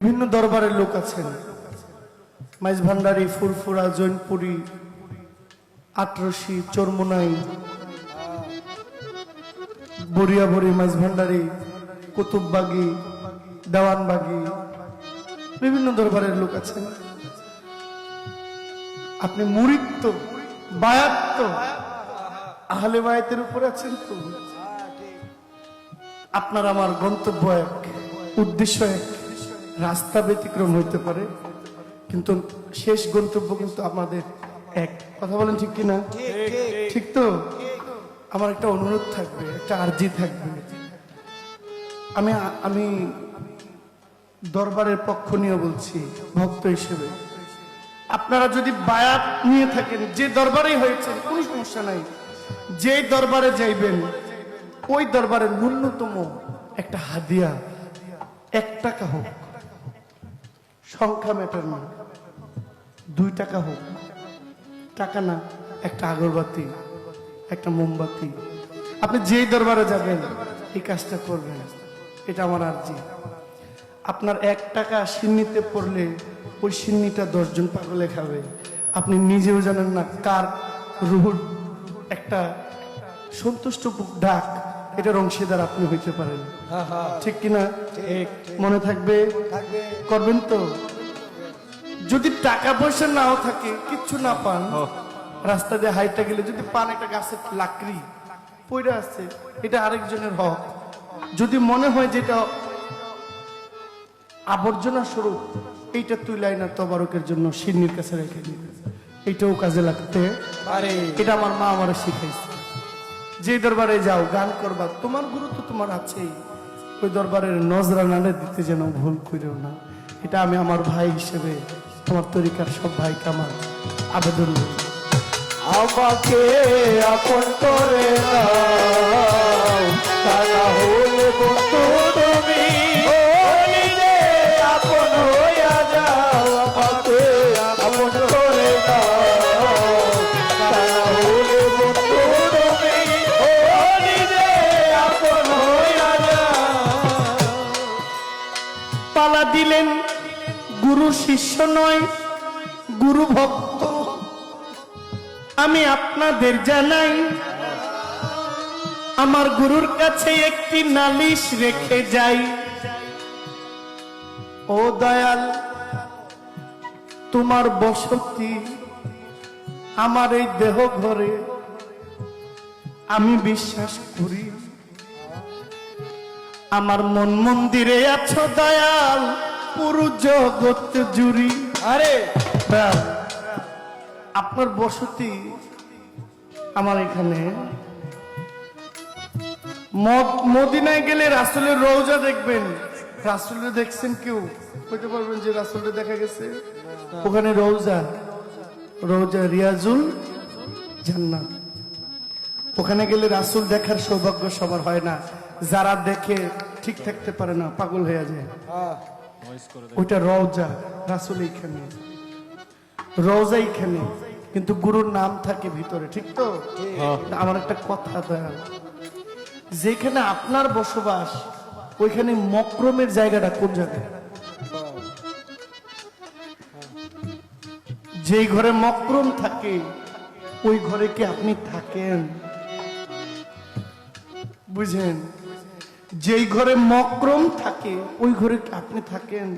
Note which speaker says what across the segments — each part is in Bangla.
Speaker 1: বিভিন্ন দরবারের লোক আছেন। মাইজ ভান্ডারী, ফুরফুরা, জৈনপুরি, আটরসি, চরমোনাই বরিয়াবরি মাইজ ভান্ডারী, কুতুববাগি, দেওয়ানবাগি, বিভিন্ন দরবারের লোক আছেন। আপনি মুরিত্ব, বায়াত্ত, আহলে বায়াতের উপরে আছেন তো? আপনার আমার গন্তব্য এক, উদ্দেশ্য এক। রাস্তা ব্যতিক্রম হইতে পারে, কিন্তু শেষ গন্তব্য কিন্তু আমাদের এক। কথা বলেন ঠিক কিনা? ঠিক তো? আমার একটা অনুরোধ থাকবে, একটা আর্জি থাকবে। আমি আমি দরবারের পক্ষ নিয়ে বলছি, ভক্ত হিসেবে। আপনারা যদি বায়াত নিয়ে থাকেন, যে দরবারেই হয়েছে, কোনো সমস্যা নাই। যে দরবারে যাইবেন, ওই দরবারের ন্যূনতম একটা হাদিয়া, এক টাকা হোক। সংখ্যা ম্যাটার না। দুই টাকা হোক টাকা না একটা আগরবাতি একটা মোমবাতি। আপনি যেই দরবারে যাবেন এই কাজটা করবেন। এটা আমার আর্জি। আপনার এক টাকা সিন্নিতে পড়লে ওই সিন্নিটা দশজন পাগলে খাবে। আপনি নিজেও জানেন না কার রুহুর একটা সন্তুষ্ট ডাক। এটার অংশীদার আপনি হইতে পারেন। ঠিক কিনা? মনে থাকবে? থাকবে। করবেন তো? যদি টাকা পয়সা নাও থাকে কিচ্ছু না পান রাস্তা দিয়ে হাইটা গেলে যদি পান একটা গাছের লাকড়ি। পইরা আছে এটা আরেকজনের হক। যদি মনে হয় যেটা আবর্জনা স্বরূপ এইটা তুই না তবারকের জন্য সিন্নির কাছে রেখে দিই এইটাও কাজে লাগতে।
Speaker 2: আরে।
Speaker 1: এটা আমার মা আমার শিখাইছে। যে দরবারে যাও গান করবা তোমার গুরুত্ব তোমার আছেই। ওই দরবারের নজরানারে দিতে যেন ভুল করিও না। এটা আমি আমার ভাই হিসেবে আমার তরিকার সব ভাইকে আমার আবেদন
Speaker 2: আমাকে আপন করে নাও তা বন্ধু তুমি। আপন হইয়া যাও আমাকে আপন করে নাও তা বন্ধু তুমি। আপন হইয়া যাও।
Speaker 1: পালা দিলেন শিষ্য নয়, গুরু ভক্ত। আমি আপনাদের জানাই, আমার গুরুর কাছে একটি নালিশ রেখে যাই। ও দয়াল, তোমার বসতি আমার এই দেহ ঘরে, আমি বিশ্বাস করি। আমার মন মন্দিরে আছো দয়াল। পুরো জগৎ জুড়ি।
Speaker 2: আরে
Speaker 1: আপনার বসতি আমার এখানে। মদিনায় গেলে রাসুলের রৌজা দেখবেন। রাসুলের দেখছেন কেউ? বলতে পারবেন যে রাসুলের দেখা গেছে? ওখানে রোজা রোজা রিয়াজুল জান্নাত। ওখানে গেলে রাসুল দেখার সৌভাগ্য সবার হয় না। যারা দেখে ঠিক থাকতে পারে না পাগল হয়ে যায়। ওইটা রওজা রাসুল এইখানে। রওজা এইখানে কিন্তু গুরুর নাম থাকে ভিতরে ঠিক তো? আমার একটা কথা দয়াল যেখানে আপনার বসবাস ওইখানে মক্রমের জায়গাটা কোন জায়গায়? যেই ঘরে মক্রম থাকে ওই ঘরে কি আপনি থাকেন? বুঝেন? যেই ঘরে মক্রম থাকে ওই ঘরে আপনি থাকেন?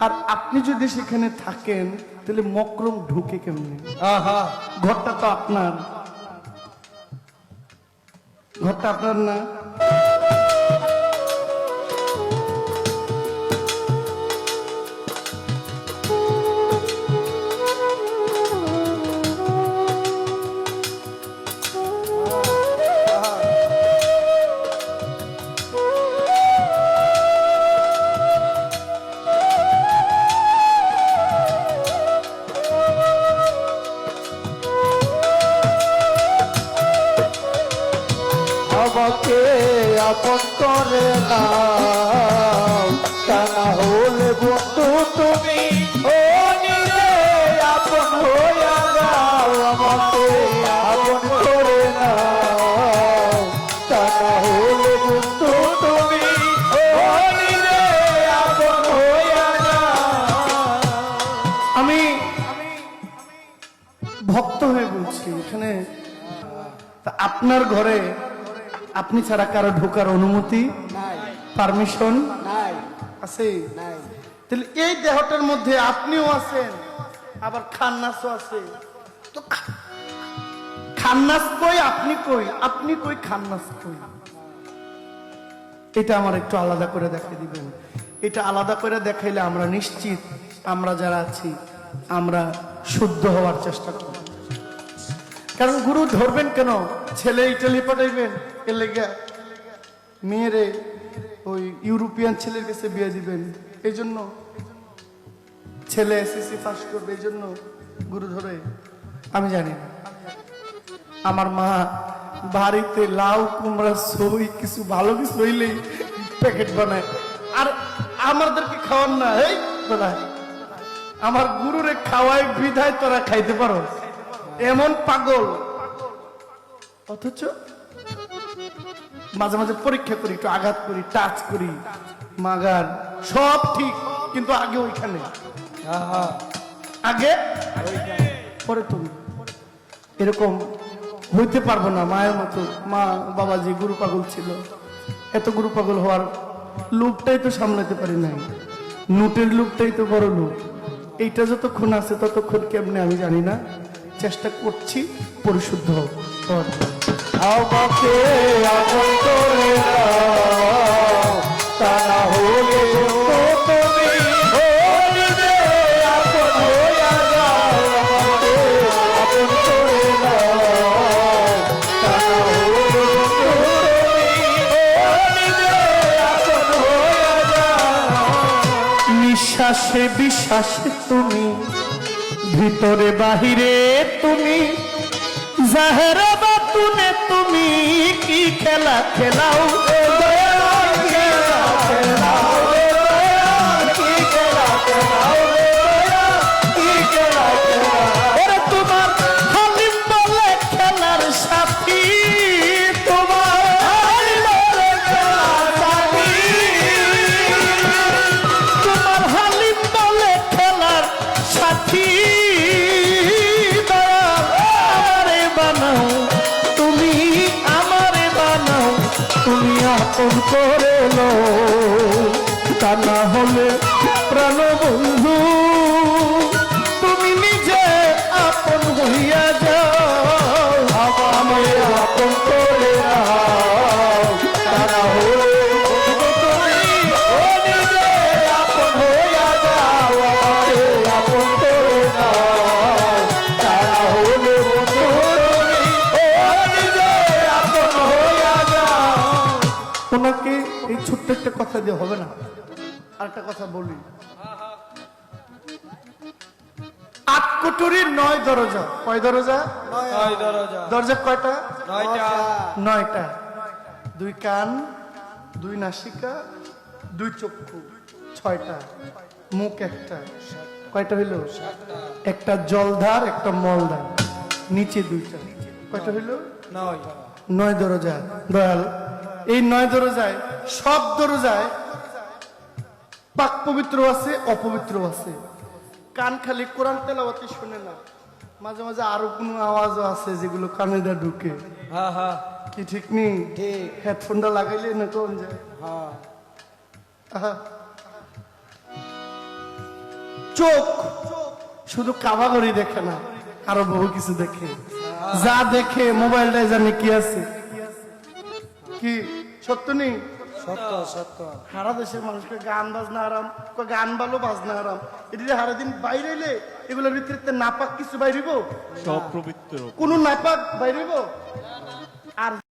Speaker 1: আর আপনি যদি সেখানে থাকেন তাহলে মক্রম ঢুকে কেমনে?
Speaker 2: আহা।
Speaker 1: ঘরটা তো আপনার। ঘরটা আপনার না?
Speaker 2: আমি ভক্ত হয়ে বলছি
Speaker 1: এখানে আপনার ঘরে আপনি ছাড়া কারও ঢোকার অনুমতি পারমিশন
Speaker 2: নাই।
Speaker 1: আছে?
Speaker 2: নাই।
Speaker 1: তাহলে এই দেহটার মধ্যে আপনিও আছেন আবার খান্নাসও আছে। তো খান্নাস কই আপনি কই? আপনি কই খান্নাস কই? এটা আমার একটু আলাদা করে দেখাই দিবেন। এটা আলাদা করে দেখাইলে আমরা নিশ্চিত আমরা যারা আছি আমরা শুদ্ধ হওয়ার চেষ্টা করব। কারণ গুরু ধরবেন কেন? ছেলে ইটালি পাঠাইবেন এর লেগে মেয়েরে ওই ইউরোপিয়ান ছেলের কাছে বিয়ে দিবেন। এই জন্য ছেলে এসএসসি পাস করবে, এই জন্য গুরু ধরে। আমি জানি না। আমার মা বাড়িতে লাউ, কুমড়া, সই, কিছু ভালো কিছু হইলেই প্যাকেট বানায়। আর আমাদেরকে খাওয়ান না এই তোরা আমার গুরুরে খাওয়াই বিধায় তোরা খাইতে পারো। এমন পাগল। অথচ মাঝে মাঝে পরীক্ষা করি একটু আঘাত করি টাচ করি। মাগার সব ঠিক কিন্তু আগে ওইখানে। আগে? পরে তুমি। এরকম হইতে পারব না মায়ের মতো। মা বাবাজি গুরু পাগল ছিল। এত গুরু পাগল হওয়ার লোভটাই তো সামলাতে পারি নাই। নোটের লোভটাই তো বড় লোভ। এইটা যতক্ষণ আছে ততক্ষণ কেমনে আমি জানি না। চেষ্টা করছি পরিশুদ্ধ।
Speaker 2: আমাকে আপন করে তা না হলে
Speaker 1: নিঃশ্বাসে বিশ্বাসে তুমি ভিতরে বাহিরে তুমি। জাহেরা বাতুনে তুমি কি খেলা খেলাও? আপন করে লো তা না হলে প্রাণ ছোট্ট একটা কথা দিয়ে হবে না। আরেকটা কথা বলি। আট কোটরির নয় দরজা। কয় দরজা?
Speaker 2: নয়। দরজা।
Speaker 1: দরজা কয়টা?
Speaker 2: নয়টা।
Speaker 1: নয়টা। দুই কান দুই নাসিকা দুই চক্ষু ছয়টা। মুখ একটা। কয়টা হইল? একটা জলধার একটা মলধার। নিচে দুইটা। কয়টা হইল?
Speaker 2: নয়।
Speaker 1: নয় দরজা। দয়াল এই নয় দরজায় সব দরজায় পাক পবিত্র আছে অপবিত্র আছে। কান খালি কোরআন তেলাওয়াতি শুনে না। মাঝে মাঝে আরও কোনো আওয়াজও আছে যেগুলো কানে দা ঢুকে। কি ঠিক নেই
Speaker 2: ঠিক।
Speaker 1: হেডফোনটা লাগাইলে না কোন যায়?
Speaker 2: হ্যাঁ।
Speaker 1: চোখ শুধু কাবাগরি দেখে না আরও বহু কিছু দেখে। যা দেখে মোবাইলটায় জানে কি আছে। কি? সত্য নেই
Speaker 2: সত্য সত্য।
Speaker 1: সারা দেশের মানুষকে গান বাজনা আরাম কয় গান ভালো বাজনা আরাম এটা যে সারাদিন বাইরে এলে এগুলোর ভিতরে নাপাক কিছু বাইরিব
Speaker 3: সব পবিত্র
Speaker 1: কোন নাপাক বাইরিব আর